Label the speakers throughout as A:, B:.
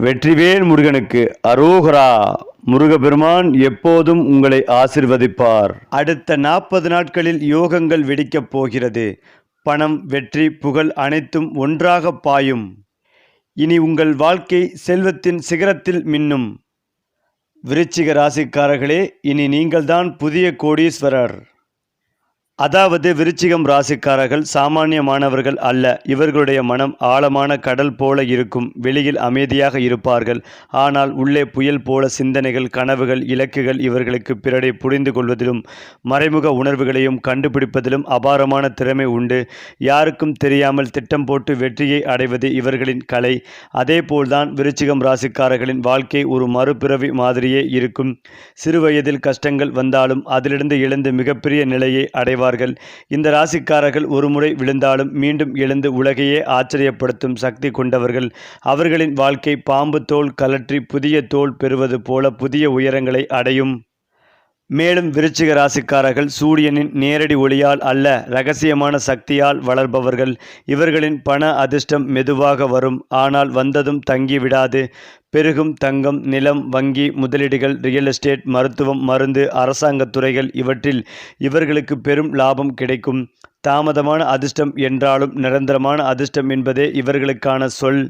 A: வெற்றிவேல் முருகனுக்கு அரோகரா. முருகபெருமான் எப்போதும் உங்களை ஆசிர்வதிப்பார். அடுத்த நாற்பது நாட்களில் யோகங்கள் வெடிக்கப் போகிறது. பணம் வெற்றி புகழ் அனைத்தும் ஒன்றாக பாயும். இனி உங்கள் வாழ்க்கை செல்வத்தின் சிகரத்தில் மின்னும். விருச்சிக ராசிக்காரர்களே இனி நீங்கள்தான் புதிய கோடீஸ்வரர். அதாவது விருச்சிகம் ராசிக்காரர்கள் சாமானியமானவர்கள் அல்ல. இவர்களுடைய மனம் ஆழமான கடல் போல இருக்கும். வெளியில் அமைதியாக இருப்பார்கள். ஆனால் உள்ளே புயல் போல சிந்தனைகள் கனவுகள் இலக்குகள் இவர்களுக்கு பிறரை புரிந்து கொள்வதிலும் மறைமுக உணர்வுகளையும் கண்டுபிடிப்பதிலும் அபாரமான திறமை உண்டு. யாருக்கும் தெரியாமல் திட்டம் போட்டு வெற்றியை அடைவது இவர்களின் கலை. அதேபோல்தான் விருச்சிகம் ராசிக்காரர்களின் வாழ்க்கை ஒரு மறுபிறவி மாதிரியே இருக்கும். சிறுவயதில் கஷ்டங்கள் வந்தாலும் அதிலிருந்து எழுந்து மிகப்பெரிய நிலையை அடைவார் செய்வார்கள் இந்த ராசிக்காரர்கள் ஒருமுறை விழுந்தாலும் மீண்டும் எழுந்து உலகையே ஆச்சரியப்படுத்தும் சக்தி கொண்டவர்கள். அவர்களின் வாழ்க்கை பாம்பு தோல் கலற்றி புதிய தோல் பெறுவது போல புதிய உயரங்களை அடையும். மேலும் விருச்சிக ராசிக்காரர்கள் சூரியனின் நேரடி ஒளியால் அல்ல ரகசியமான சக்தியால் வளர்பவர்கள். இவர்களின் பண அதிர்ஷ்டம் மெதுவாக வரும். ஆனால் வந்ததும் தங்கி விடாது. பெருகும் தங்கம் நிலம் வங்கி முதலீடுகள் ரியல் எஸ்டேட் மருத்துவம் மருந்து அரசாங்கத் துறைகள் இவற்றில் இவர்களுக்கு பெரும் லாபம் கிடைக்கும். தாமதமான அதிர்ஷ்டம் என்றாலும் நிரந்தரமான அதிர்ஷ்டம் என்பதே இவர்களுக்கான சொல்.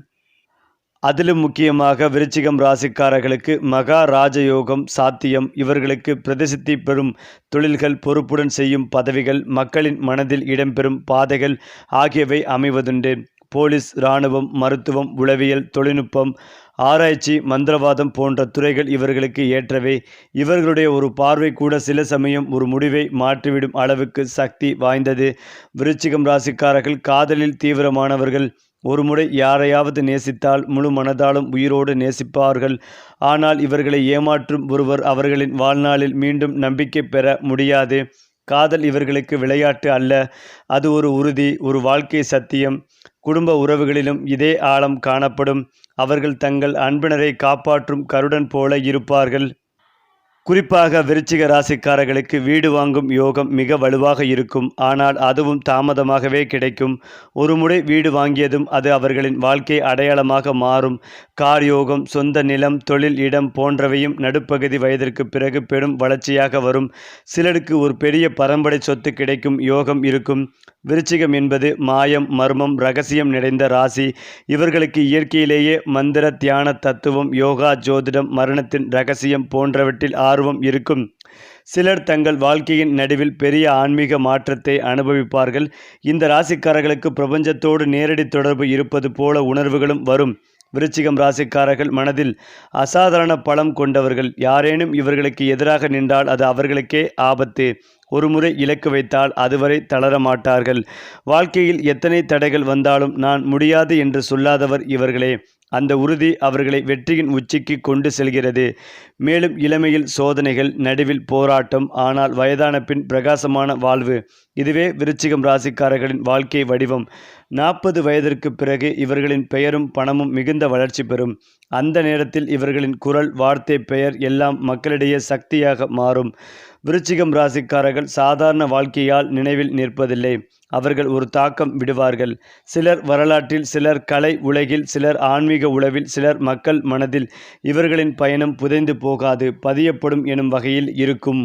A: அதிலும் முக்கியமாக விருச்சிகம் ராசிக்காரர்களுக்கு மகா ராஜயோகம் சாத்தியம். இவர்களுக்கு பிரதிசித்தி பெறும் தொழில்கள் பொறுப்புடன் செய்யும் பதவிகள் மக்களின் மனதில் இடம்பெறும் பாதைகள் ஆகியவை அமைவதுண்டு. போலீஸ் இராணுவம் மருத்துவம் உளவியல் தொழில்நுட்பம் ஆராய்ச்சி மந்திரவாதம் போன்ற துறைகள் இவர்களுக்கு ஏற்றவை. இவர்களுடைய ஒரு பார்வை கூட சில சமயம் ஒரு முடிவை மாற்றிவிடும் அளவுக்கு சக்தி வாய்ந்தது. விருச்சிகம் ராசிக்காரர்கள் காதலில் தீவிரமானவர்கள். ஒருமுறை யாரையாவது நேசித்தால் முழு மனதாலும் உயிரோடு நேசிப்பார்கள். ஆனால் இவர்களை ஏமாற்றும் ஒருவர் அவர்களின் வாழ்நாளில் மீண்டும் நம்பிக்கை பெற முடியாது. காதல் இவர்களுக்கு விளையாட்டு அல்ல. அது ஒரு உறுதி ஒரு வாழ்க்கை சத்தியம். குடும்ப உறவுகளிலும் இதே ஆழம் காணப்படும். அவர்கள் தங்கள் அன்பினரை காப்பாற்றும் கருடன் போல இருப்பார்கள். குறிப்பாக விருச்சிக ராசிக்காரர்களுக்கு வீடு வாங்கும் யோகம் மிக வலுவாக இருக்கும். ஆனால் அதுவும் தாமதமாகவே கிடைக்கும். ஒருமுறை வீடு வாங்கியதும் அது அவர்களின் வாழ்க்கை அடையாளமாக மாறும். கார் யோகம் சொந்த நிலம் தொழில் இடம் போன்றவையும் நடுப்பகுதி வயதிற்கு பிறகு பெரும் வளர்ச்சியாக வரும். சிலருக்கு ஒரு பெரிய பரம்பரை சொத்து கிடைக்கும் யோகம் இருக்கும். விருச்சிகம் என்பது மாயம் மர்மம் ரகசியம் நிறைந்த ராசி. இவர்களுக்கு இயற்கையிலேயே மந்திர தியான தத்துவம் யோகா ஜோதிடம் மரணத்தின் ரகசியம் போன்றவற்றில் ஆர்வம் இருக்கும். சிலர் தங்கள் வாழ்க்கையின் நடுவில் பெரிய ஆன்மீக மாற்றத்தை அனுபவிப்பார்கள். இந்த ராசிக்காரர்களுக்கு பிரபஞ்சத்தோடு நேரடி தொடர்பு இருப்பது போல உணர்வுகளும் வரும். விருச்சிகம் ராசிக்காரர்கள் மனதில் அசாதாரண பலம் கொண்டவர்கள். யாரேனும் இவர்களுக்கு எதிராக நின்றால் அது அவர்களுக்கே ஆபத்து. ஒருமுறை இலக்கு வைத்தால் அதுவரை தளர மாட்டார்கள். வாழ்க்கையில் எத்தனை தடைகள் வந்தாலும் நான் முடியாது என்று சொல்லாதவர் இவர்களே. அந்த உறுதி அவர்களை வெற்றியின் உச்சிக்கு கொண்டு செல்கிறது. மேலும் இளமையில் சோதனைகள் நடுவில் போராட்டம் ஆனால் வயதான பின் பிரகாசமான வாழ்வு. இதுவே விருச்சிகம் ராசிக்காரர்களின் வாழ்க்கை வடிவம். நாற்பது வயதிற்கு பிறகு இவர்களின் பெயரும் பணமும் மிகுந்த வளர்ச்சி பெறும். அந்த நேரத்தில் இவர்களின் குரல் வார்த்தை பெயர் எல்லாம் மக்களிடையே சக்தியாக மாறும். விருச்சிகம் ராசிக்காரர்கள் சாதாரண வாழ்க்கையால் நினைவில் நிற்பதில்லை. அவர்கள் ஒரு தாக்கம் விடுவார்கள். சிலர் வரலாற்றில் சிலர் கலை உலகில் சிலர் ஆன்மீக உளவில் சிலர் மக்கள் மனதில் இவர்களின் பயணம் புதைந்து போகாது பதியப்படும் எனும் வகையில் இருக்கும்.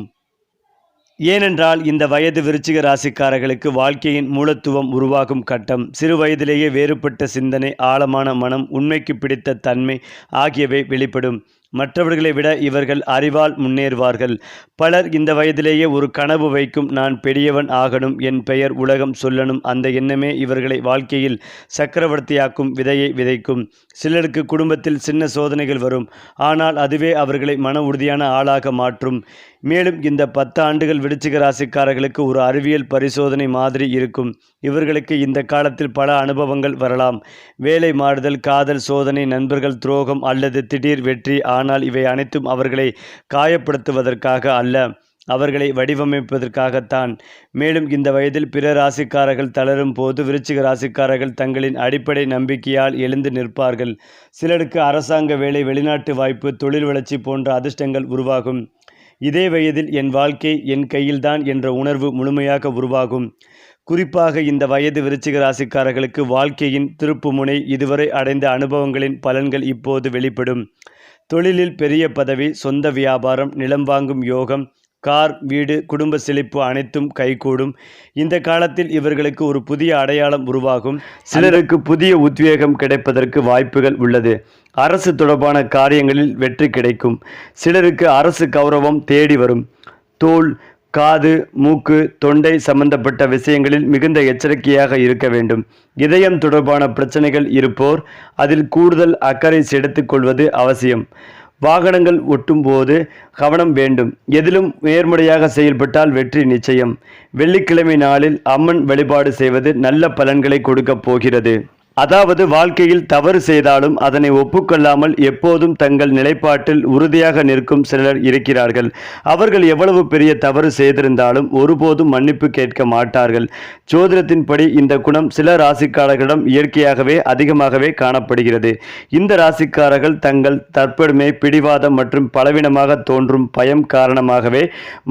A: ஏனென்றால் இந்த வயது விருச்சிக ராசிக்காரர்களுக்கு வாழ்க்கையின் மூலத்துவம் உருவாகும் கட்டம். சிறு வயதிலேயே வேறுபட்ட சிந்தனை ஆழமான மனம் உண்மைக்கு பிடித்த தன்மை ஆகியவை வெளிப்படும். மற்றவர்களை விட இவர்கள் அறிவால் முன்னேறுவார்கள். பலர் இந்த வயதிலேயே ஒரு கனவு வைக்கும் நான் பெரியவன் ஆகணும் என் பெயர் உலகம் சொல்லணும் அந்த எண்ணமே இவர்களை வாழ்க்கையில் சக்கரவர்த்தியாக்கும் விதையை விதைக்கும். சிலருக்கு குடும்பத்தில் சின்ன சோதனைகள் வரும். ஆனால் அதுவே அவர்களை மன உறுதியான ஆளாக மாற்றும். மேலும் இந்த பத்து ஆண்டுகள் விருச்சிக ராசிக்காரர்களுக்கு ஒரு அறிவியல் பரிசோதனை மாதிரி இருக்கும். இவர்களுக்கு இந்த காலத்தில் பல அனுபவங்கள் வரலாம். வேலை மாறுதல் காதல் சோதனை நண்பர்கள் துரோகம் அல்லது திடீர் வெற்றி ஆனால் இவை அனைத்தும் அவர்களை காயப்படுத்துவதற்காக அல்ல. அவர்களை வடிவமைப்பதற்காகத்தான். மேலும் இந்த வயதில் பிற ராசிக்காரர்கள் தளரும் போது விருச்சிக ராசிக்காரர்கள் தங்களின் அடிப்படை நம்பிக்கையால் எழுந்து நிற்பார்கள். சிலருக்கு அரசாங்க வேலை வெளிநாட்டு வாய்ப்பு தொழில் வளர்ச்சி போன்ற அதிர்ஷ்டங்கள் உருவாகும். இதே வயதில் என் வாழ்க்கை என் கையில்தான் என்ற உணர்வு முழுமையாக உருவாகும். குறிப்பாக இந்த வயது விருச்சிக ராசிக்காரர்களுக்கு வாழ்க்கையின் திருப்புமுனை இதுவரை அடைந்த அனுபவங்களின் பலன்கள் இப்போது வெளிப்படும். தொழிலில் பெரிய பதவி சொந்த வியாபாரம் நிலம் வாங்கும் யோகம் கார் வீடு குடும்ப செழிப்பு அனைத்தும் கைகூடும். இந்த காலத்தில் இவர்களுக்கு ஒரு புதிய அடையாளம் உருவாகும். சிலருக்கு புதிய உத்வேகம் கிடைப்பதற்கு வாய்ப்புகள் உள்ளது. அரசு தொடர்பான காரியங்களில் வெற்றி கிடைக்கும். சிலருக்கு அரசு கௌரவம் தேடி வரும். தோல் காது மூக்கு தொண்டை சம்பந்தப்பட்ட விஷயங்களில் மிகுந்த எச்சரிக்கையாக இருக்க வேண்டும். இதயம் தொடர்பான பிரச்சனைகள் இருப்போர் அதில் கூடுதல் அக்கறை செலுத்திக் கொள்வது அவசியம். வாகனங்கள் ஒட்டும்போது கவனம் வேண்டும். எதிலும் நேர்முறையாக செயல்பட்டால் வெற்றி நிச்சயம். வெள்ளிக்கிழமை நாளில் அம்மன் வழிபாடு செய்வது நல்ல பலன்களை கொடுக்கப் போகிறது. அதாவது வாழ்க்கையில் தவறு செய்தாலும் அதனை ஒப்புக்கொள்ளாமல் எப்போதும் தங்கள் நிலைப்பாட்டில் உறுதியாக நிற்கும் சிலர் இருக்கிறார்கள். அவர்கள் எவ்வளவு பெரிய தவறு செய்திருந்தாலும் ஒருபோதும் மன்னிப்பு கேட்க மாட்டார்கள். ஜோதிடத்தின்படி இந்த குணம் சில ராசிக்காரர்களிடம் இயற்கையாகவே அதிகமாகவே காணப்படுகிறது. இந்த ராசிக்காரர்கள் தங்கள் தற்பெருமை பிடிவாதம் மற்றும் பலவீனமாக தோன்றும் பயம் காரணமாகவே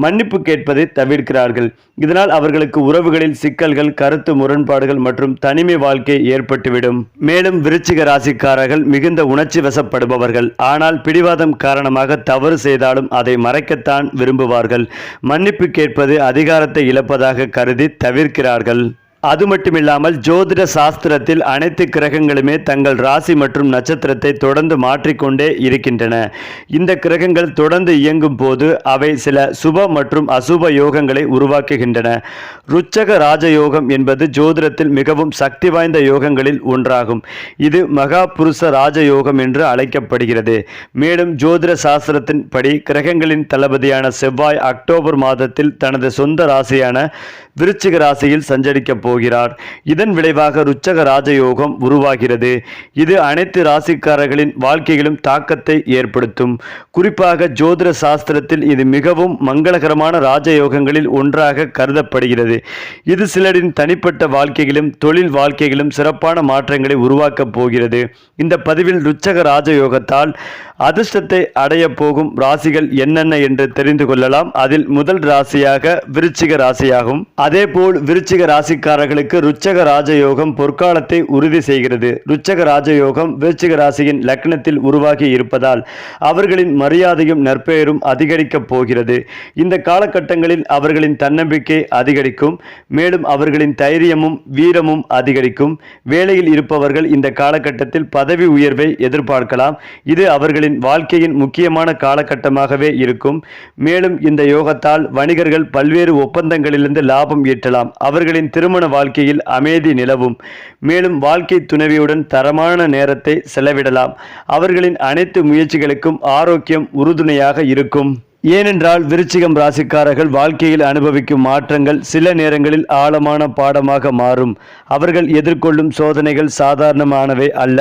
A: மன்னிப்பு கேட்பதை தவிர்க்கிறார்கள். இதனால் அவர்களுக்கு உறவுகளில் சிக்கல்கள் கருத்து முரண்பாடுகள் மற்றும் தனிமை வாழ்க்கை ஏற்பட்டுவிடும். மேலும் விருச்சிக ராசிக்காரர்கள் மிகுந்த உணர்ச்சி வசப்படுபவர்கள். ஆனால் பிடிவாதம் காரணமாக தவறு செய்தாலும் அதை மறைக்கத்தான் விரும்புவார்கள். மன்னிப்பு கேட்பது அதிகாரத்தை இழப்பதாக கருதி தவிர்க்கிறார்கள். அது மட்டுமில்லாமல் ஜோதிட சாஸ்திரத்தில் அனைத்து கிரகங்களுமே தங்கள் ராசி மற்றும் நட்சத்திரத்தை தொடர்ந்து மாற்றிக்கொண்டே இருக்கின்றன. இந்த கிரகங்கள் தொடர்ந்து இயங்கும் போது அவை சில சுப மற்றும் அசுப யோகங்களை உருவாக்குகின்றன. ருச்சக ராஜயோகம் என்பது ஜோதிடத்தில் மிகவும் சக்தி வாய்ந்த யோகங்களில் ஒன்றாகும். இது மகா புருஷ ராஜயோகம் என்று அழைக்கப்படுகிறது. மேலும் ஜோதிட சாஸ்திரத்தின் படி கிரகங்களின் தளபதியான செவ்வாய் அக்டோபர் மாதத்தில் தனது சொந்த ராசியான விருச்சிக ராசியில் சஞ்சரிக்க போகிறார். இதன் விளைவாக ருச்சக ராஜயோகம் உருவாகிறது. இது அனைத்து ராசிக்காரர்களின் வாழ்க்கையிலும் தாக்கத்தை ஏற்படுத்தும். குறிப்பாக ஜோதிட சாஸ்திரத்தில் இது மிகவும் மங்களகரமான ராஜயோகங்களில் ஒன்றாக கருதப்படுகிறது. இது சிலரின் தனிப்பட்ட வாழ்க்கையிலும் தொழில் வாழ்க்கையிலும் சிறப்பான மாற்றங்களை உருவாக்கப் போகிறது. இந்த பதிவில் ருச்சக ராஜயோகத்தால் அதிர்ஷ்டத்தை அடைய போகும் ராசிகள் என்னென்ன என்று தெரிந்து கொள்ளலாம். அதில் முதல் ராசியாக விருச்சிக ராசியாகும். அதேபோல் விருச்சிக ராசிக்கார ராசிக்காரர்களுக்கு ருச்சக ராஜயோகம் பொற்காலத்தை உறுதி செய்கிறது. ருச்சக ராஜயோகம் விருச்சிக ராசியின் லக்னத்தில் உருவாகி இருப்பதால் அவர்களின் மரியாதையும் நற்பெயரும் அதிகரிக்கப் போகிறது. இந்த காலகட்டங்களில் அவர்களின் தன்னம்பிக்கை அதிகரிக்கும். மேலும் அவர்களின் தைரியமும் வீரமும் அதிகரிக்கும். வேலையில் இருப்பவர்கள் இந்த காலகட்டத்தில் பதவி உயர்வை எதிர்பார்க்கலாம். இது அவர்களின் வாழ்க்கையின் முக்கியமான காலகட்டமாகவே இருக்கும். மேலும் இந்த யோகத்தால் வணிகர்கள் பல்வேறு ஒப்பந்தங்களிலிருந்து லாபம் ஈட்டலாம். அவர்களின் திருமண வாழ்க்கையில் அமைதி நிலவும். மேலும் வாழ்க்கை துணைவியுடன் தரமான நேரத்தை செலவிடலாம். அவர்களின் அனைத்து முயற்சிகளுக்கும் ஆரோக்கியம் உறுதுணையாக இருக்கும். ஏனென்றால் விருச்சிகம் ராசிக்காரர்கள் வாழ்க்கையில் அனுபவிக்கும் மாற்றங்கள் சில நேரங்களில் ஆழமான பாடமாக மாறும். அவர்கள் எதிர்கொள்ளும் சோதனைகள் சாதாரணமானவை அல்ல.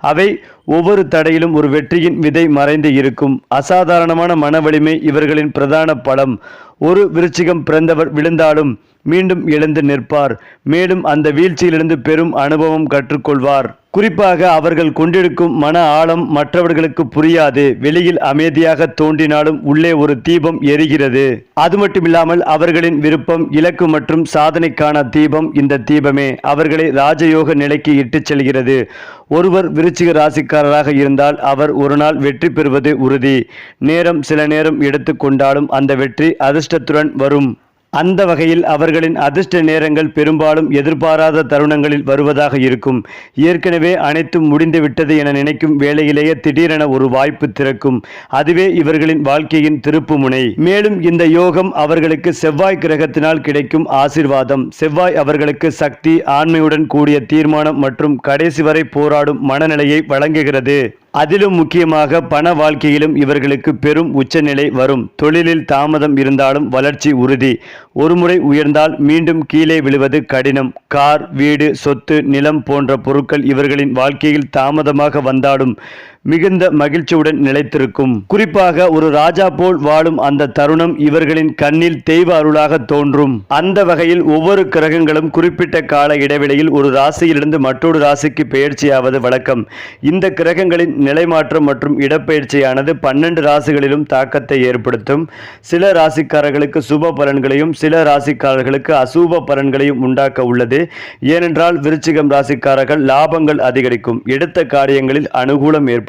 A: அவை ஒவ்வொரு தடையிலும் ஒரு வெற்றியின் விதை மறைந்து இருக்கும். அசாதாரணமான மன வலிமை இவர்களின் பிரதான பலம். ஒரு விருச்சிகம் பிறந்தவர் விழுந்தாலும் மீண்டும் எழுந்து நிற்பார். மேலும் அந்த வீழ்ச்சியிலிருந்து பெரும் அனுபவம் கற்றுக்கொள்வார். குறிப்பாக அவர்கள் கொண்டிருக்கும் மன ஆழம் மற்றவர்களுக்கு புரியாது. வெளியில் அமைதியாக தோன்றினாலும் உள்ளே ஒரு தீபம் எரிகிறது. அது மட்டுமில்லாமல் அவர்களின் விருப்பம் இலக்கு மற்றும் சாதனைக்கான தீபம் இந்த தீபமே. அவர்களை ராஜயோக நிலைக்கு இட்டுச் செல்கிறது. ஒருவர் விருச்சிக ராசிக்காரராக இருந்தால் அவர் ஒரு நாள் வெற்றி பெறுவது உறுதி. நேரம் சில நேரம் எடுத்துக்கொண்டாலும் அந்த வெற்றி அதிர்ஷ்டத்துடன் வரும். அந்த வகையில் அவர்களின் அதிர்ஷ்ட நேரங்கள் பெரும்பாலும் எதிர்பாராத தருணங்களில் வருவதாக இருக்கும். ஏற்கனவே அனைத்தும் முடிந்துவிட்டது என நினைக்கும் வேளையிலேயே திடீரென ஒரு வாய்ப்பு திறக்கும். அதுவே இவர்களின் வாழ்க்கையின் திருப்பு முனை மேலும் இந்த யோகம் அவர்களுக்கு செவ்வாய் கிரகத்தினால் கிடைக்கும் ஆசிர்வாதம். செவ்வாய் அவர்களுக்கு சக்தி ஆண்மையுடன் கூடிய தீர்மானம் மற்றும் கடைசி வரை போராடும் மனநிலையை வழங்குகிறது. அதிலும் முக்கியமாக பண வாழ்க்கையிலும் இவர்களுக்கு பெரும் உச்சநிலை வரும். தொழிலில் தாமதம் இருந்தாலும் வளர்ச்சி உறுதி. ஒருமுறை உயர்ந்தால் மீண்டும் கீழே விழுவது கடினம். கார் வீடு சொத்து நிலம் போன்ற பொருட்கள் இவர்களின் வாழ்க்கையில் தாமதமாக வந்தாலும் மிகுந்த மகிழ்ச்சியுடன் நிலைத்திருக்கும். குறிப்பாக ஒரு ராஜா போல் வாழும் அந்த தருணம் இவர்களின் கண்ணில் தெய்வ அருளாக தோன்றும். அந்த வகையில் ஒவ்வொரு கிரகங்களும் குறிப்பிட்ட கால இடைவெளியில் ஒரு ராசியிலிருந்து மற்றொரு ராசிக்கு பெயர்ச்சியாவது வழக்கம். இந்த கிரகங்களின் நிலைமாற்றம் மற்றும் இடப்பெயர்ச்சியானது பன்னெண்டு ராசிகளிலும் தாக்கத்தை ஏற்படுத்தும். சில ராசிக்காரர்களுக்கு சுப பலன்களையும் சில ராசிக்காரர்களுக்கு அசூப பலன்களையும் உண்டாக்க உள்ளது. ஏனென்றால் விருச்சிகம் ராசிக்காரர்கள் லாபங்கள் அதிகரிக்கும். எடுத்த காரியங்களில் அனுகூலம் ஏற்படும்.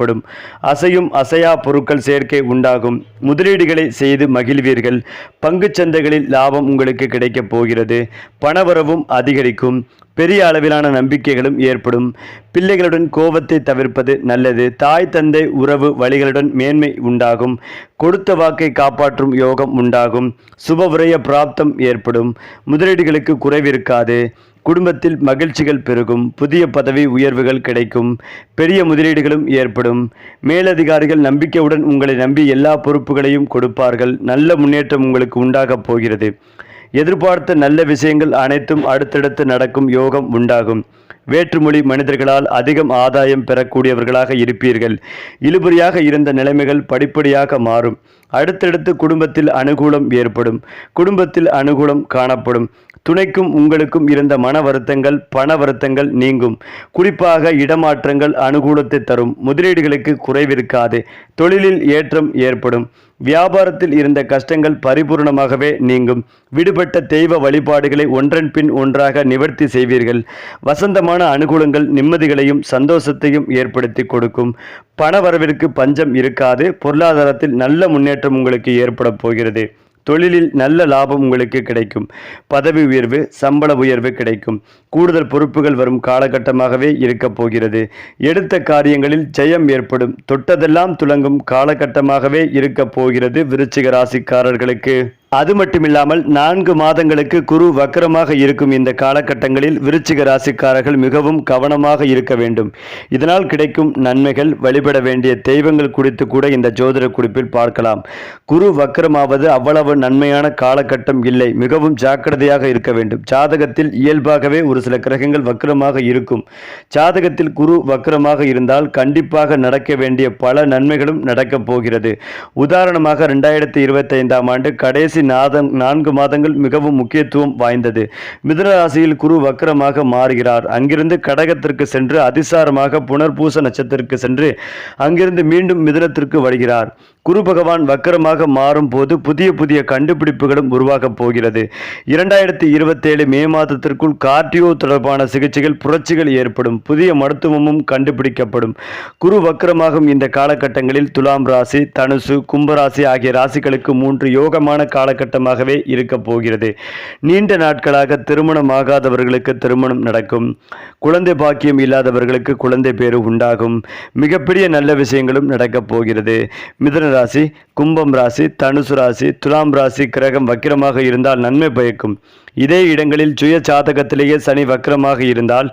A: அசையும் அசையா பொருட்கள் சேர்க்கை உண்டாகும். முதலீடுகளை செய்து மகிழ்வீர்கள். பங்கு சந்தைகளில் லாபம் உங்களுக்கு கிடைக்கப் போகிறது. பணவரவும் அதிகரிக்கும். பெரிய அளவிலான நம்பிக்கைகளும் ஏற்படும். பிள்ளைகளுடன் கோபத்தை தவிர்ப்பது நல்லது. தாய் தந்தை உறவு வழிகளுடன் மேன்மை உண்டாகும். கொடுத்த வாக்கை காப்பாற்றும் யோகம் உண்டாகும். சுப உரைய பிராப்தம் ஏற்படும். முதலீடுகளுக்கு குறைவிருக்காது குடும்பத்தில் மகிழ்ச்சிகள் பெருகும் புதிய பதவி உயர்வுகள் கிடைக்கும் பெரிய முதலீடுகளும் ஏற்படும். மேலதிகாரிகள் நம்பிக்கையுடன் உங்களை நம்பி எல்லா பொறுப்புகளையும் கொடுப்பார்கள். நல்ல முன்னேற்றம் உங்களுக்கு உண்டாகப் போகிறது. எதிர்பார்த்த நல்ல விஷயங்கள் அனைத்தும் அடுத்தடுத்து நடக்கும் யோகம் உண்டாகும். வேற்றுமொழி மனிதர்களால் அதிகம் ஆதாயம் பெறக்கூடியவர்களாக இருப்பீர்கள். இழுபறியாக இருந்த நிலைமைகள் படிப்படியாக மாறும். அடுத்தடுத்து குடும்பத்தில் அனுகூலம் ஏற்படும். குடும்பத்தில் அனுகூலம் காணப்படும். துணைக்கும் உங்களுக்கும் இருந்த மன வருத்தங்கள் பண வருத்தங்கள் நீங்கும். குறிப்பாக இடமாற்றங்கள் அனுகூலத்தை தரும். முதலீடுகளுக்கு குறைவிருக்காது தொழிலில் ஏற்றம் ஏற்படும். வியாபாரத்தில் இருந்த கஷ்டங்கள் பரிபூர்ணமாகவே நீங்கும். விடுபட்ட தெய்வ வழிபாடுகளை ஒன்றன் பின் ஒன்றாக நிவர்த்தி செய்வீர்கள். வசந்தமான அனுகூலங்கள் நிம்மதிகளையும் சந்தோஷத்தையும் ஏற்படுத்தி கொடுக்கும். பணவரவிற்கு பஞ்சம் இருக்காது. பொருளாதாரத்தில் நல்ல முன்னேற்றம் உங்களுக்கு ஏற்பட போகிறது. தொழிலில் நல்ல லாபம் உங்களுக்கு கிடைக்கும். பதவி உயர்வு சம்பள உயர்வு கிடைக்கும். கூடுதல் பொறுப்புகள் வரும் காலகட்டமாகவே இருக்கப் போகிறது. எடுத்த காரியங்களில் ஜெயம் ஏற்படும். தொட்டதெல்லாம் துலங்கும் காலகட்டமாகவே இருக்கப் போகிறது விருச்சிக ராசிக்காரர்களுக்கு. அது மட்டுமில்லாமல் நான்கு மாதங்களுக்கு குரு வக்கரமாக இருக்கும் இந்த காலகட்டங்களில் விருச்சிக ராசிக்காரர்கள் மிகவும் கவனமாக இருக்க வேண்டும். இதனால் கிடைக்கும் நன்மைகள் வழிபட வேண்டிய தெய்வங்கள் குறித்து கூட இந்த ஜோதிட குறிப்பில் பார்க்கலாம். குரு வக்கரமாவது அவ்வளவு நன்மையான காலகட்டம் இல்லை. மிகவும் ஜாக்கிரதையாக இருக்க வேண்டும். ஜாதகத்தில் இயல்பாகவே ஒரு சில கிரகங்கள் வக்கரமாக இருக்கும். ஜாதகத்தில் குரு வக்கரமாக இருந்தால் கண்டிப்பாக நடக்க வேண்டிய பல நன்மைகளும் நடக்கப் போகிறது. உதாரணமாக ரெண்டாயிரத்தி இருபத்தைந்தாம் ஆண்டு கடைசி நாதம் நான்கு மாதங்கள் மிகவும் முக்கியத்துவம் வாய்ந்தது. மிதுன ராசியில் குரு வக்கரமாக மாறுகிறார். அங்கிருந்து கடகத்திற்கு சென்று அதிசாரமாக புனர்பூச நட்சத்திரத்திற்கு சென்று அங்கிருந்து மீண்டும் மிதுனத்திற்கு வருகிறார். குரு பகவான் வக்கரமாக மாறும் போது புதிய புதிய கண்டுபிடிப்புகளும் உருவாகப் போகிறது. இரண்டாயிரத்தி இருபத்தேழு மே மாதத்திற்குள் கார்டியோ தொடர்பான சிகிச்சைகள் புரட்சிகள் ஏற்படும். புதிய மருத்துவமும் கண்டுபிடிக்கப்படும். குரு வக்கரமாகும் இந்த காலகட்டங்களில் துலாம் ராசி தனுசு கும்பராசி ஆகிய ராசிகளுக்கு மூன்று யோகமான காலகட்டமாகவே இருக்கப் போகிறது. நீண்ட நாட்களாக திருமணம் ஆகாதவர்களுக்கு திருமணம் நடக்கும். குழந்தை பாக்கியம் இல்லாதவர்களுக்கு குழந்தை பேரு உண்டாகும். மிகப்பெரிய நல்ல விஷயங்களும் நடக்கப் போகிறது. மிதன ராசி கும்பம் ராசி தனுசு ராசி துலாம் ராசி கிரகம் வக்கிரமாக இருந்தால் நன்மை பயக்கும். இதே இடங்களில் சுய சாதகத்திலேயே சனி வக்கிரமாக இருந்தால்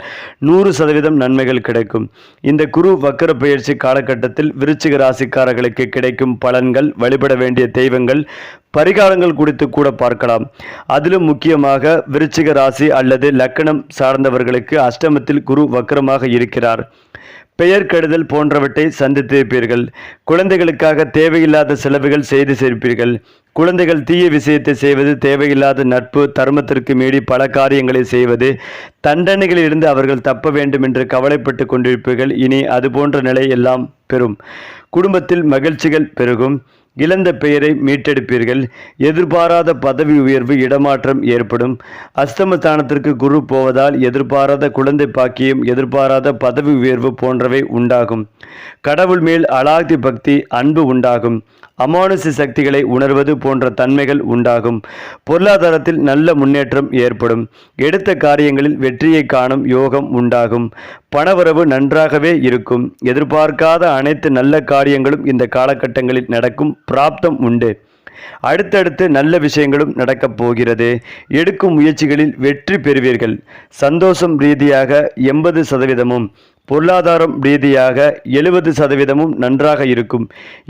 A: நூறு சதவீதம் நன்மைகள் கிடைக்கும். இந்த குரு வக்கர பயிற்சி காலகட்டத்தில் விருச்சிக ராசிக்காரர்களுக்கு கிடைக்கும் பலன்கள் வழிபட வேண்டிய தெய்வங்கள் பரிகாரங்கள் குறித்து கூட பார்க்கலாம். அதிலும் முக்கியமாக விருச்சிக ராசி அல்லது லக்கணம் சார்ந்தவர்களுக்கு அஷ்டமத்தில் குரு வக்கரமாக இருக்கிறார். பெயர் கெடுதல் போன்றவற்றை சந்தித்திருப்பீர்கள். குழந்தைகளுக்காக தேவையில்லாத செலவுகள் செய்து சேர்ப்பீர்கள். குழந்தைகள் தீய விஷயத்தை செய்வது தேவையில்லாத நட்பு தர்மத்திற்கு மீறி பல காரியங்களை செய்வது தண்டனைகளிலிருந்து அவர்கள் தப்ப வேண்டும் என்று கவலைப்பட்டு கொண்டிருப்பீர்கள். இனி அது போன்ற நிலை எல்லாம் பெறும். குடும்பத்தில் மகிழ்ச்சிகள் பெருகும். இழந்த பெயரை மீட்டெடுப்பீர்கள். எதிர்பாராத பதவி உயர்வு இடமாற்றம் ஏற்படும். அஸ்தமஸ்தானத்திற்கு குரு போவதால் எதிர்பாராத குழந்தை பாக்கியம் எதிர்பாராத பதவி உயர்வு போன்றவை உண்டாகும். கடவுள் மேல் அலாதி பக்தி அன்பு உண்டாகும். அமானுஷ சக்திகளை உணர்வது போன்ற தன்மைகள் உண்டாகும். பொருளாதாரத்தில் நல்ல முன்னேற்றம் ஏற்படும். எடுத்த காரியங்களில் வெற்றியை காணும் யோகம் உண்டாகும். பணவரவு நன்றாகவே இருக்கும். எதிர்பார்க்காத அனைத்து நல்ல காரியங்களும் இந்த காலகட்டங்களில் நடக்கும் பிராப்தம் உண்டு. அடுத்தடுத்து நல்ல விஷயங்களும் நடக்கப் போகிறது. எடுக்கும் முயற்சிகளில் வெற்றி பெறுவீர்கள். சந்தோஷம் ரீதியாக எண்பது சதவீதமும். பொருளாதாரம் ரீதியாக எழுபது சதவீதமும் நன்றாக இருக்கும்.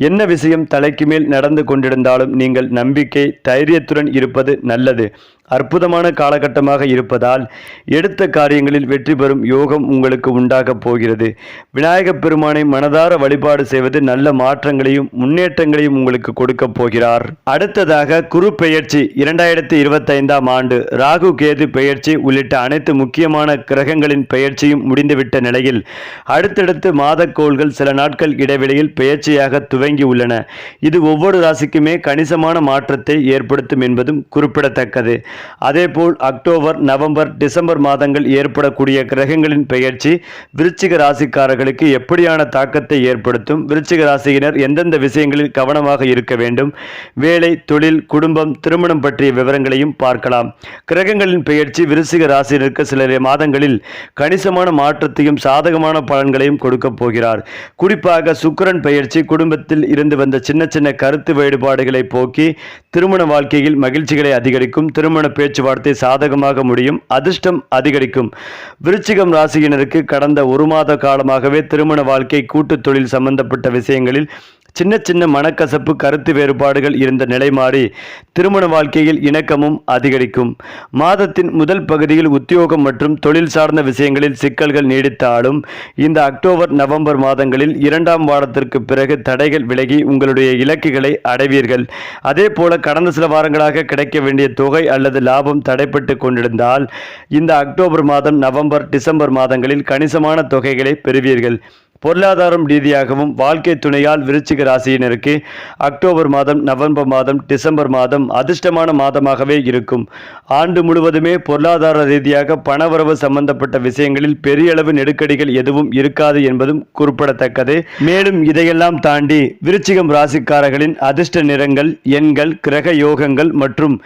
A: என்ன விஷயம் தலைக்கு மேல் நடந்து கொண்டிருந்தாலும் நீங்கள் நம்பிக்கை தைரியத்துடன் இருப்பது நல்லது. அற்புதமான காலகட்டமாக இருப்பதால் எடுத்த காரியங்களில் வெற்றி பெறும் யோகம் உங்களுக்கு உண்டாகப் போகிறது. விநாயகப் பெருமானை மனதார வழிபாடு செய்வது நல்ல மாற்றங்களையும் முன்னேற்றங்களையும் உங்களுக்கு கொடுக்கப் போகிறார். அடுத்ததாக குரு பெயர்ச்சி இரண்டாயிரத்தி இருபத்தைந்தாம் ஆண்டு. ராகு கேது பெயர்ச்சி உள்ளிட்ட அனைத்து முக்கியமான கிரகங்களின் பெயர்ச்சியும் முடிந்துவிட்ட நிலையில் அடுத்தடுத்து மாதக்கோள்கள் சில நாட்கள் இடைவெளியில் பெயர்ச்சியாக துவங்கி உள்ளன. இது ஒவ்வொரு ராசிக்குமே கணிசமான மாற்றத்தை ஏற்படுத்தும் என்பதும் குறிப்பிடத்தக்கது. அதேபோல் அக்டோபர் நவம்பர் டிசம்பர் மாதங்கள் ஏற்படக்கூடிய கிரகங்களின் பெயர்ச்சி விருச்சிக ராசிக்காரர்களுக்கு எப்படியான தாக்கத்தை ஏற்படுத்தும்? விருச்சிக ராசியினர் எந்தெந்த விஷயங்களில் கவனமாக இருக்க வேண்டும்? வேலை தொழில் குடும்பம் திருமணம் பற்றிய விவரங்களையும் பார்க்கலாம். கிரகங்களின் பெயர்ச்சி விருச்சிக ராசியினருக்கு சில மாதங்களில் கணிசமான மாற்றத்தையும் சாதகமான பலன்களையும் கொடுக்கப் போகிறார். குறிப்பாக சுக்கிரன் பெயர்ச்சி குடும்பத்தில் இருந்து வந்த சின்ன சின்ன கருத்து வேறுபாடுகளை போக்கி திருமண வாழ்க்கையில் மகிழ்ச்சிகளை அதிகரிக்கும். திருமண பேச்சுவார்த்தை சாதகமாக முடியும் அதிர்ஷ்டம் அதிகரிக்கும். விருச்சிகம் ராசியினருக்கு கடந்த ஒரு மாத காலமாகவே திருமண வாழ்க்கை கூட்டுத் தொழில் சம்பந்தப்பட்ட விஷயங்களில் சின்ன சின்ன மனக்கசப்பு கருத்து வேறுபாடுகள் இருந்த நிலை மாறி திருமண வாழ்க்கையில் இணக்கமும் அதிகரிக்கும். மாதத்தின் முதல் பகுதியில் உத்தியோகம் மற்றும் தொழில் சார்ந்த விஷயங்களில் சிக்கல்கள் நீடித்தாலும் இந்த அக்டோபர் நவம்பர் மாதங்களில் இரண்டாம் வாரத்திற்கு பிறகு தடைகள் விலகி உங்களுடைய இலக்குகளை அடைவீர்கள். அதே போல கடந்த சில வாரங்களாக கிடைக்க வேண்டிய தொகை அல்லது லாபம் தடைப்பட்டு கொண்டிருந்தால் இந்த அக்டோபர் மாதம் நவம்பர் டிசம்பர் மாதங்களில் கணிசமான தொகைகளை பெறுவீர்கள். பொருளாதாரம் ரீதியாகவும் வாழ்க்கை துணையால் விருச்சிக ராசியினருக்கு அக்டோபர் மாதம் நவம்பர் மாதம் டிசம்பர் மாதம் அதிர்ஷ்டமான மாதமாகவே இருக்கும். ஆண்டு முழுவதுமே பொருளாதார ரீதியாக பணவரவு சம்பந்தப்பட்ட விஷயங்களில் பெரிய அளவு நெருக்கடிகள் எதுவும் இருக்காது என்பதும் குறிப்பிடத்தக்கது. மேலும் இதையெல்லாம் தாண்டி விருச்சிகம் ராசிக்காரர்களின் அதிர்ஷ்ட நிறங்கள் எண்கள் கிரக யோகங்கள் மற்றும்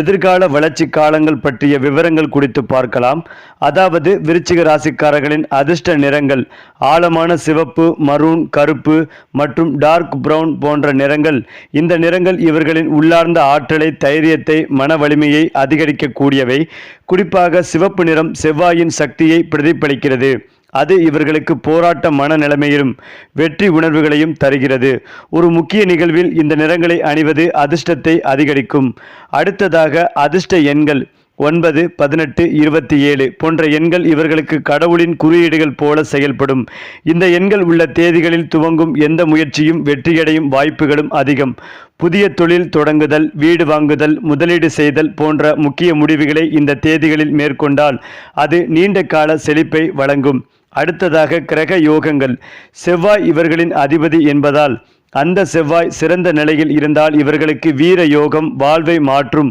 A: எதிர்கால வளர்ச்சி காலங்கள் பற்றிய விவரங்கள் குறித்து பார்க்கலாம். அதாவது விருச்சிக ராசிக்காரர்களின் அதிர்ஷ்ட நிறங்கள் ஆழமான சிவப்பு மரூன் கருப்பு மற்றும் டார்க் பிரவுன் போன்ற நிறங்கள். இந்த நிறங்கள் இவர்களின் உள்ளார்ந்த ஆற்றலை தைரியத்தை மன வலிமையை அதிகரிக்கக்கூடியவை. குறிப்பாக சிவப்பு நிறம் செவ்வாயின் சக்தியை பிரதிபலிக்கிறது. அது இவர்களுக்கு போராட்ட மனநிலைமையிலும் வெற்றி உணர்வுகளையும் தருகிறது. ஒரு முக்கிய நிகழ்வில் இந்த நிறங்களை அணிவது அதிர்ஷ்டத்தை அதிகரிக்கும். அடுத்ததாக அதிர்ஷ்ட எண்கள். ஒன்பது பதினெட்டு இருபத்தி ஏழு போன்ற எண்கள் இவர்களுக்கு கடவுளின் குறியீடுகள் போல செயல்படும். இந்த எண்கள் உள்ள தேதிகளில் துவங்கும் எந்த முயற்சியும் வெற்றியடையும் வாய்ப்புகளும் அதிகம். புதிய தொழில் தொடங்குதல் வீடு வாங்குதல் முதலீடு செய்தல் போன்ற முக்கிய முடிவுகளை இந்த தேதிகளில் மேற்கொண்டால் அது நீண்ட கால செழிப்பை வழங்கும். அடுத்ததாக கிரக யோகங்கள். செவ்வாய் இவர்களின் அதிபதி என்பதால் அந்த செவ்வாய் சிறந்த நிலையில் இருந்தால் இவர்களுக்கு வீர யோகம் வாழ்வை மாற்றும்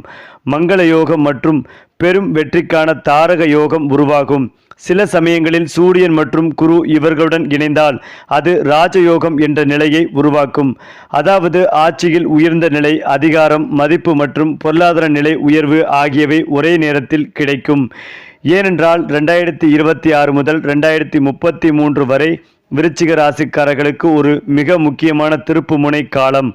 A: மங்கள யோகம் மற்றும் பெரும் வெற்றிக்கான தாரக யோகம் உருவாகும். சில சமயங்களில் சூரியன் மற்றும் குரு இவர்களுடன் இணைந்தால் அது ராஜயோகம் என்ற நிலையை உருவாக்கும். அதாவது ஆட்சியில் உயர்ந்த நிலை அதிகாரம் மதிப்பு மற்றும் பொருளாதார நிலை உயர்வு ஆகியவை ஒரே நேரத்தில் கிடைக்கும். ஏனென்றால் ரெண்டாயிரத்தி இருபத்தி ஆறு முதல் ரெண்டாயிரத்தி முப்பத்தி மூன்று வரை விருச்சிக ராசிக்காரர்களுக்கு ஒரு மிக முக்கியமான திருப்புமுனை காலம்.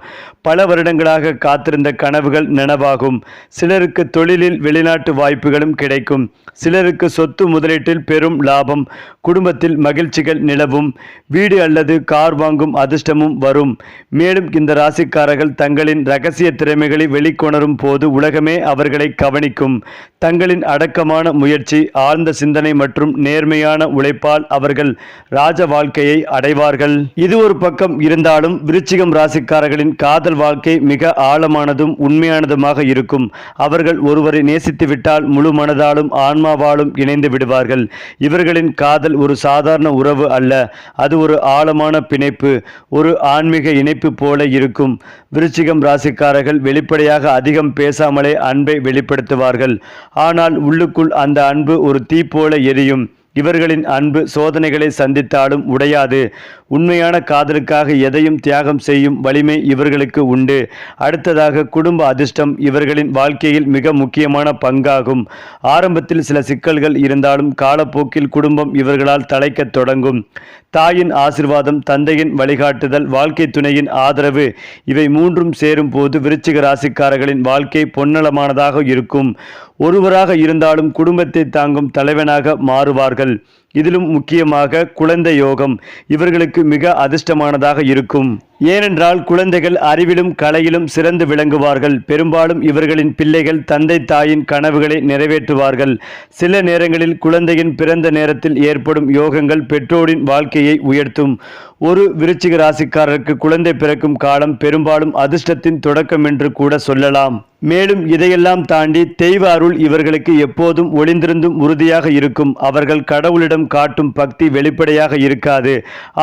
A: பல வருடங்களாக காத்திருந்த கனவுகள் நனவாகும். சிலருக்கு தொழிலில் வெளிநாட்டு வாய்ப்புகளும் கிடைக்கும். சிலருக்கு சொத்து முதலீட்டில் பெரும் லாபம். குடும்பத்தில் மகிழ்ச்சிகள் நிலவும். வீடு அல்லது கார் வாங்கும் அதிர்ஷ்டமும் வரும். மேலும் இந்த ராசிக்காரர்கள் தங்களின் ரகசிய திறமைகளை வெளிக்கொணரும் போது உலகமே அவர்களை கவனிக்கும். தங்களின் அடக்கமான முயற்சி ஆழ்ந்த சிந்தனை மற்றும் நேர்மையான உழைப்பால் அவர்கள் ராஜ வாழ்க்கையை அடைவார்கள். இது ஒரு பக்கம் இருந்தாலும் விருச்சிகம் ராசிக்காரர்களின் காதல் வாழ்க்கை மிக ஆழமானதும் உண்மையானதுமாக இருக்கும். அவர்கள் ஒருவரை நேசித்துவிட்டால் முழு மனதாலும் ஆன்மாவாலும் இணைந்து விடுவார்கள். இவர்களின் காதல் ஒரு சாதாரண உறவு அல்ல அது ஒரு ஆழமான பிணைப்பு ஒரு ஆன்மீக இணைப்பு போல இருக்கும். விருச்சிகம் ராசிக்காரர்கள் வெளிப்படையாக அதிகம் பேசாமலே அன்பை வெளிப்படுத்துவார்கள். ஆனால் உள்ளுக்குள் அந்த அன்பு ஒரு தீ போல எரியும். இவர்களின் அன்பு சோதனைகளை சந்தித்தாலும் உடையாது. உண்மையான காதலுக்காக எதையும் தியாகம் செய்யும் வலிமை இவர்களுக்கு உண்டு. அடுத்ததாக குடும்ப அதிர்ஷ்டம் இவர்களின் வாழ்க்கையில் மிக முக்கியமான பங்காகும். ஆரம்பத்தில் சில சிக்கல்கள் இருந்தாலும் காலப்போக்கில் குடும்பம் இவர்களால் தலைக்கத் தொடங்கும். தாயின் ஆசிர்வாதம் தந்தையின் வழிகாட்டுதல் வாழ்க்கை துணையின் ஆதரவு இவை மூன்றும் சேரும் போது விருச்சிக ராசிக்காரர்களின் வாழ்க்கை பொன்னலமானதாக இருக்கும். ஒருவராக இருந்தாலும் குடும்பத்தை தாங்கும் தலைவனாக மாறுவார்கள். இதிலும் முக்கியமாக குழந்தை யோகம் இவர்களுக்கு மிக அதிர்ஷ்டமானதாக இருக்கும். ஏனென்றால் குழந்தைகள் அறிவிலும் கலையிலும் சிறந்து விளங்குவார்கள். பெரும்பாலும் இவர்களின் பிள்ளைகள் தந்தை தாயின் கனவுகளை நிறைவேற்றுவார்கள். சில நேரங்களில் குழந்தையின் பிறந்த நேரத்தில் ஏற்படும் யோகங்கள் பெற்றோரின் வாழ்க்கையை உயர்த்தும். ஒரு விருச்சிக ராசிக்காரருக்கு குழந்தை பிறக்கும் காலம் பெரும்பாலும் அதிர்ஷ்டத்தின் தொடக்கம் என்று கூட சொல்லலாம். மேலும் இதையெல்லாம் தாண்டி தெய்வ அருள் இவர்களுக்கு எப்போதும் ஒளிந்திருந்தும் உறுதியாக இருக்கும். அவர்கள் கடவுளிடம் காட்டும் பக்தி வெளிப்படையாக இருக்காது.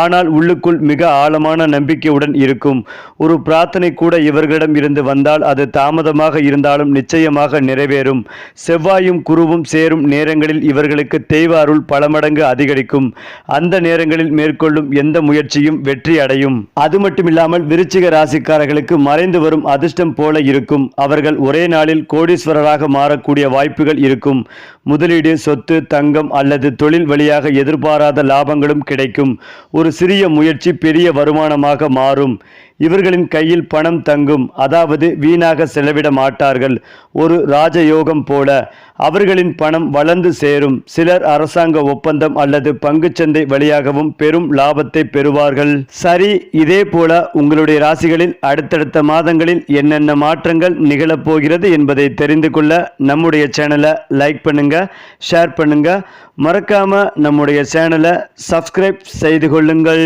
A: ஆனால் உள்ளுக்குள் மிக ஆழமான நம்பிக்கையுடன் இருக்கும். ஒரு பிரார்த்தனை கூட இவர்களிடம் இருந்து வந்தால் அது தாமதமாக இருந்தாலும் நிச்சயமாக நிறைவேறும். செவ்வாயும் குருவும் சேரும் நேரங்களில் இவர்களுக்கு தெய்வ அருள் பல மடங்கு அதிகரிக்கும். அந்த நேரங்களில் மேற்கொள்ளும் எந்த முயற்சியும் வெற்றி அடையும். அது மட்டுமில்லாமல் விருச்சிக ராசிக்காரர்களுக்கு மறைந்து வரும் அதிர்ஷ்டம் போல இருக்கும். அவர்கள் அவர்கள் ஒரே நாளில் கோடீஸ்வரராக மாறக்கூடிய வாய்ப்புகள் இருக்கும். முதலீடு சொத்து தங்கம் அல்லது தொழில் வழியாக எதிர்பாராத லாபங்களும் கிடைக்கும். ஒரு சிறிய முயற்சி பெரிய வருமானமாக மாறும். இவர்களின் கையில் பணம் தங்கும் அதாவது வீணாக செலவிட மாட்டார்கள். ஒரு ராஜயோகம் போல அவர்களின் பணம் வளர்ந்து சேரும். சிலர் அரசாங்க ஒப்பந்தம் அல்லது பங்குச்சந்தை வழியாகவும் பெரும் லாபத்தை பெறுவார்கள். சரி இதே போல உங்களுடைய ராசிகளில் அடுத்தடுத்த மாதங்களில் என்னென்ன மாற்றங்கள் நிகழப்போகிறது என்பதை தெரிந்து கொள்ள நம்முடைய சேனலை லைக் பண்ணுங்க ஷேர் பண்ணுங்க. மறக்காம நம்முடைய சேனலை சப்ஸ்கிரைப் செய்து கொள்ளுங்கள்.